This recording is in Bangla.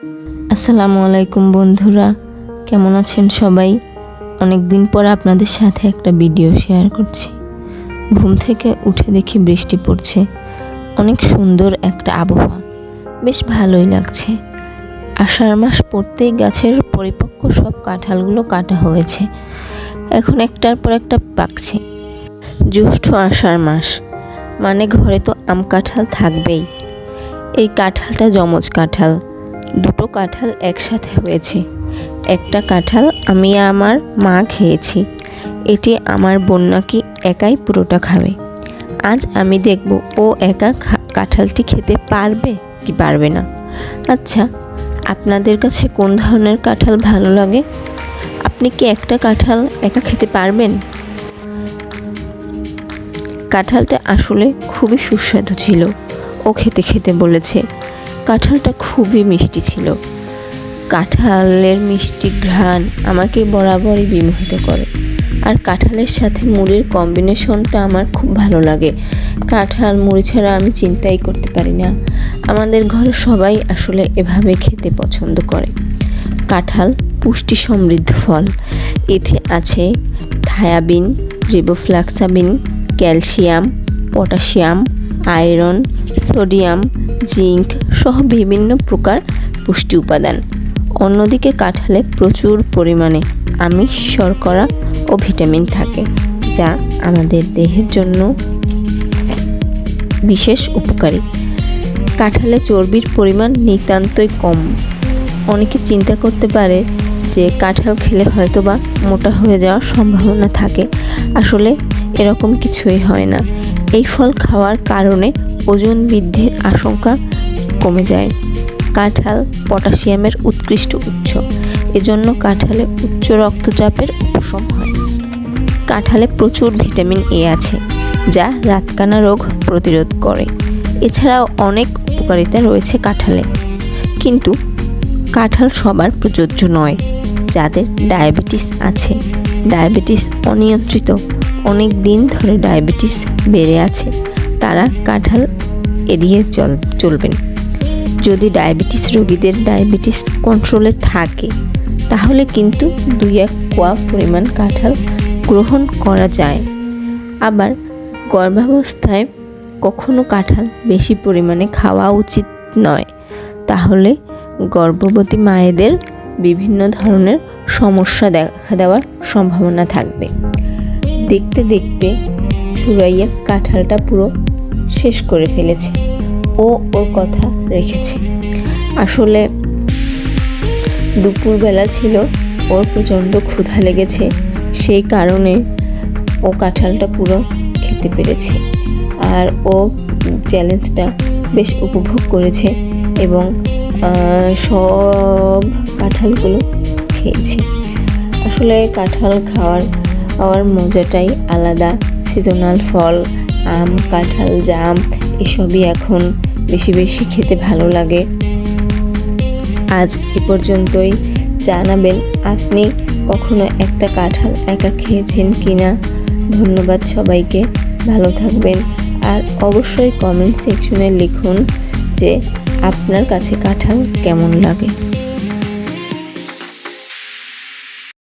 আসসালামু আলাইকুম বন্ধুরা, কেমন আছেন সবাই? অনেক দিন পর আপনাদের সাথে একটা ভিডিও শেয়ার করছি। ঘুম থেকে উঠে দেখি বৃষ্টি পড়ছে। অনেক সুন্দর একটা আবহাওয়া। বেশ ভালোই লাগছে। আষাঢ় মাস পড়তেই গাছের পরিপক্ক সব কাঁঠালগুলো কাটা হয়েছে। এখন একটার পর একটা পাকছে। জ্যৈষ্ঠ আষাঢ় মাস মানে ঘরে তো আম কাঁঠাল থাকবেই। এই কাঁঠালটা যমজ কাঁঠাল। দুটো কাঁঠাল একসাথে হয়েছে। একটা কাঁঠাল আমি আমার মা খেয়েছি। এটি আমার বোন নাকি একাই পুরোটা খাবে। আজ আমি দেখব ও একা কাঁঠালটি খেতে পারবে কি পারবে না। আচ্ছা আপনাদের কাছে কোন ধরনের কাঁঠাল ভালো লাগে? আপনি কি একটা কাঁঠাল একা খেতে পারবেন? কাঁঠালটা আসলে খুবই সুস্বাদু ছিল। ও খেতে খেতে বলেছে কাঁঠালটা খুবই মিষ্টি ছিল। কাঁঠালের মিষ্টি ঘ্রাণ আমাকে বরাবরই বিমোহিত করে। আর কাঁঠালের সাথে মুড়ির কম্বিনেশনটা আমার খুব ভালো লাগে। কাঁঠাল, মুড়ি ছাড়া আমি চিন্তাই করতে পারি না। আমাদের ঘরে সবাই আসলে এভাবে খেতে পছন্দ করে। কাঁঠাল পুষ্টি সমৃদ্ধ ফল। এতে আছে thiamine riboflavin calcium potassium iron sodium zinc সহ বিভিন্ন প্রকার পুষ্টি উপাদান। অন্যদিকে কাঁঠালে প্রচুর পরিমাণে আমিষ, শর্করা ও ভিটামিন থাকে, যা আমাদের দেহের জন্য বিশেষ উপকারী। কাঁঠালে চর্বির পরিমাণ নিতান্তই কম। অনেকে চিন্তা করতে পারে যে কাঁঠাল খেলে হয়তো বা মোটা হয়ে যাওয়ার সম্ভাবনা থাকে। আসলে এরকম কিছুই হয় না। এই ফল খাওয়ার কারণে ওজন বৃদ্ধির আশঙ্কা কমে যায়। কাঁঠাল পটাশিয়ামের উৎকৃষ্ট উৎস। এজন্য কাঁঠালে উচ্চ রক্তচাপের উপশম হয়। কাঁঠালে প্রচুর ভিটামিন এ আছে, যা রাতকানা রোগ প্রতিরোধ করে। এছাড়াও অনেক উপকারিতা রয়েছে কাঁঠালে। কিন্তু কাঁঠাল সবার প্রযোজ্য নয়, যাদের ডায়াবেটিস আছে। ডায়াবেটিস অনিয়ন্ত্রিত, অনেক দিন ধরে ডায়াবেটিস বেড়ে আছে। তারা কাঁঠাল এড়িয়ে চল, চলবেন। যদি ডায়াবেটিস রোগীদের ডায়াবেটিস কন্ট্রোলে থাকে, তাহলে কিন্তু দুই এক কোয়া পরিমাণ কাঁঠাল গ্রহণ করা যায়। আবার গর্ভাবস্থায় কখনো কাঁঠাল বেশি পরিমাণে খাওয়া উচিত নয়। তাহলে গর্ভবতী মায়েদের বিভিন্ন ধরনের সমস্যা দেখা দেওয়ার সম্ভাবনা থাকবে। দেখতে দেখতে সুরাইয়া কাঁঠালটা পুরো শেষ করে ফেলেছে। ও ওর কথা রেখেছে। আসলে দুপুরবেলা ছিল, ওর প্রচণ্ড ক্ষুধা লেগেছে। সেই কারণে ও কাঁঠালটা পুরো খেতে পেরেছে। আর ও চ্যালেঞ্জটা বেশ উপভোগ করেছে এবং সব কাঁঠালগুলো খেয়েছে। আসলে কাঁঠাল খাওয়ার মজাটাই আলাদা। সিজনাল ফল আম, কাঁঠাল, জাম, এসবই এখন বেশি বেশি খেতে ভালো লাগে। আজ এ পর্যন্তই। জানাবেন আপনি কখনো একটা কাঁঠাল একা খেয়েছেন কি না ধন্যবাদ সবাইকে। ভালো থাকবেন। আর অবশ্যই কমেন্ট সেকশনে লিখুন যে আপনার কাছে কাঁঠাল কেমন লাগে।